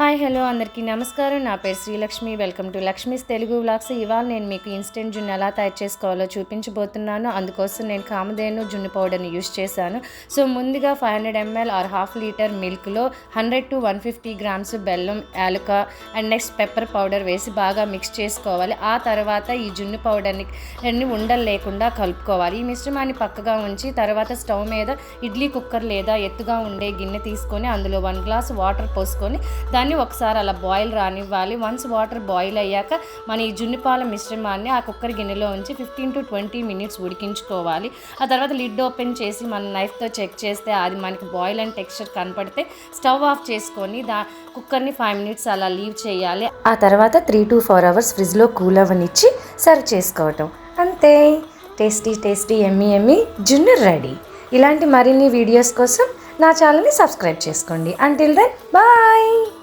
Hi hello అందరికీ నమస్కారం. నా పేరు Srilakshmi. Welcome to Lakshmi's Telugu vlogs. ఇవాళ నేను మీకు ఇన్స్టెంట్ జున్ను ఎలా తయారు చేసుకోవాలో చూపించబోతున్నాను. అందుకోసం నేను కామధేను జున్ను పౌడర్ని యూస్ చేశాను. సో ముందుగా five hundred ml or half litre మిల్క్లో hundred to one fifty grams బెల్లం యాలుక అండ్ నెక్స్ట్ పెప్పర్ పౌడర్ వేసి బాగా మిక్స్ చేసుకోవాలి. ఆ తర్వాత ఈ జున్ను పౌడర్ని అన్ని ఉండలు లేకుండా కలుపుకోవాలి. ఈ మిశ్రమాన్ని పక్కగా ఉంచి తర్వాత స్టవ్ మీద ఇడ్లీ కుక్కర్ లేదా ఎత్తుగా ఉండే గిన్నె తీసుకొని అందులో వన్ గ్లాస్ వాటర్ పోసుకొని దాన్ని ఒకసారి అలా బాయిల్ రానివ్వాలి. వన్స్ వాటర్ బాయిల్ అయ్యాక మన ఈ జున్నుపాల మిశ్రమాన్ని ఆ కుక్కర్ గిన్నెలో ఉంచి ఫిఫ్టీన్ టు ట్వంటీ మినిట్స్ ఉడికించుకోవాలి. ఆ తర్వాత లిడ్ ఓపెన్ చేసి మన నైఫ్తో చెక్ చేస్తే అది మనకి బాయిల్ అండ్ టెక్స్చర్ కనపడితే స్టవ్ ఆఫ్ చేసుకొని దా కుక్కర్ని ఫైవ్ మినిట్స్ అలా లీవ్ చేయాలి. ఆ తర్వాత త్రీ టు ఫోర్ అవర్స్ ఫ్రిడ్జ్లో కూల్ అవ్వనిచ్చి సర్వ్ చేసుకోవటం. అంతే. టేస్టీ టేస్టీ ఎమ్మి ఎమ్మి జున్ను రెడీ ఇలాంటి మరిన్ని వీడియోస్ కోసం నా ఛానల్ని సబ్స్క్రైబ్ చేసుకోండి. Until then bye